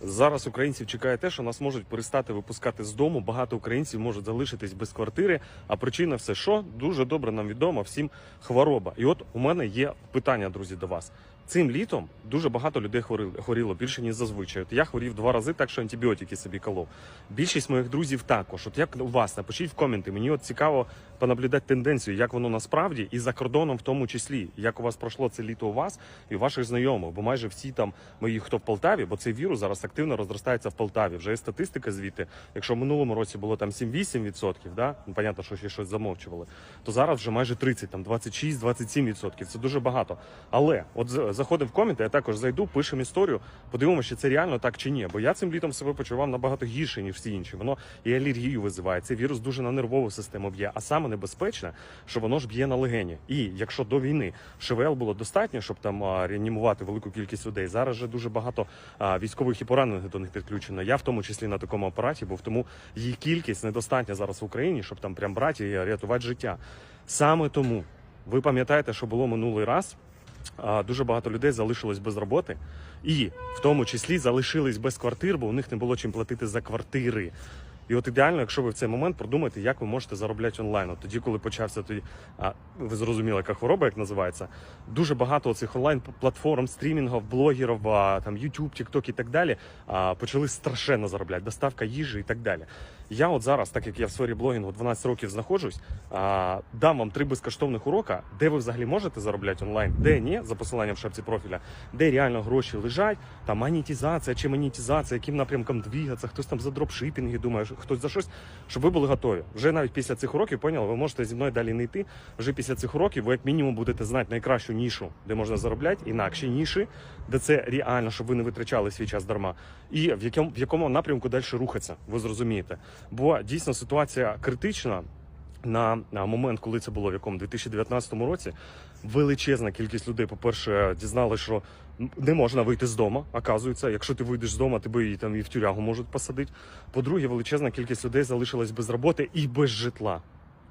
Зараз українців чекає те, що нас можуть перестати випускати з дому. Багато українців можуть залишитись без квартири. А причина все що дуже добре нам відомо всім хвороба. І от у мене є питання, друзі, до вас. Цим літом дуже багато людей хворіло більше ніж зазвичай. От я хворів два рази, так що антибіотики собі колов. Більшість моїх друзів також. От як у вас напишіть в коменти. Мені от цікаво понаблюдати тенденцію, як воно насправді і за кордоном, в тому числі, як у вас пройшло це літо у вас і у ваших знайомих. Бо майже всі там мої, хто в Полтаві, бо цей вірус зараз активно розростається в Полтаві. Вже є статистика звідти. Якщо в минулому році було там 7-8%, да? ну, понятно, що ще щось замовчували, то зараз вже майже 30, там 26-27%. Це дуже багато. Але от заходимо в коменти, я також зайду, пишемо історію, подивимося, чи це реально так чи ні. Бо я цим літом себе почував набагато гірше, ніж всі інші. Воно і алергію визиває. Цей вірус дуже на нервову систему б'є. А саме небезпечне, що воно ж б'є на легені. І якщо до війни ШВЛ було достатньо, щоб там реанімувати велику кількість людей, зараз же дуже багато військових і поранених до них підключено. Я в тому числі на такому апараті, був тому її кількість недостатня зараз в Україні, щоб там прям брати і рятувати життя. Саме тому ви пам'ятаєте, що було минулий раз. Дуже багато людей залишилось без роботи, і в тому числі залишились без квартир, бо у них не було чим платити за квартири. І от ідеально, якщо ви в цей момент продумаєте, як ви можете заробляти онлайн. От тоді, коли почався тоді, а ви зрозуміли, яка хвороба, як називається, дуже багато цих онлайн платформ, стрімінгів, блогерів, а, там YouTube, TikTok і так далі, а, почали страшенно заробляти, доставка їжі і так далі. Я от зараз, так як я в сфері блогінгу 12 років знаходжусь, а, дам вам три безкоштовних урока, де ви взагалі можете заробляти онлайн, де ні, за посиланням в шапці профіля, де реально гроші лежать, там монетизація чи монетизація, яким напрямком двигатися, хтось там за дропшипінги думає, хтось за щось, щоб ви були готові. Вже навіть після цих уроків поняли, ви можете зі мною далі не йти. Вже після цих уроків ви як мінімум будете знати найкращу нішу, де можна заробляти, інакші ніші, де це реально, щоб ви не витрачали свій час дарма. І в якому в якому напрямку далі рухатися, ви зрозумієте. Бо дійсно ситуація критична. На, момент, коли це було в якому 2019 році, величезна кількість людей, по-перше, дізналися, що не можна вийти з дому, оказується. Якщо ти вийдеш з дому, тебе і там і в тюрягу можуть посадити. По-друге, величезна кількість людей залишилась без роботи і без житла.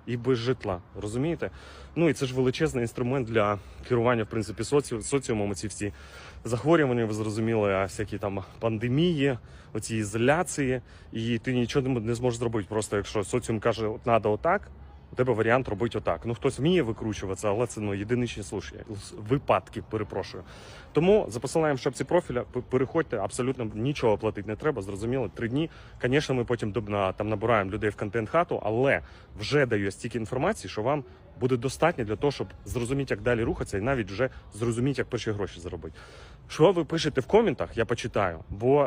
І без житла, розумієте? Ну і це ж величезний інструмент для керування, в принципі, соці... соціумом. Ці всі захворювання, ви зрозуміли, всякі там пандемії, оці ізоляції, і ти нічого не зможеш зробити. Просто якщо соціум каже, от треба отак, у тебе варіант робити отак. Ну хтось вміє викручуватися, але це ну єдиничні случаї, випадки, перепрошую. Тому за посиланням в шапці профіля переходьте, абсолютно нічого платити не треба. Зрозуміло, три дні. Звісно, ми потім там набираємо людей в контент хату, але вже даю стільки інформації, що вам буде достатньо для того, щоб зрозуміти, як далі рухатися, і навіть вже зрозуміти, як перші гроші заробити. Що ви пишете в коментах, я почитаю, бо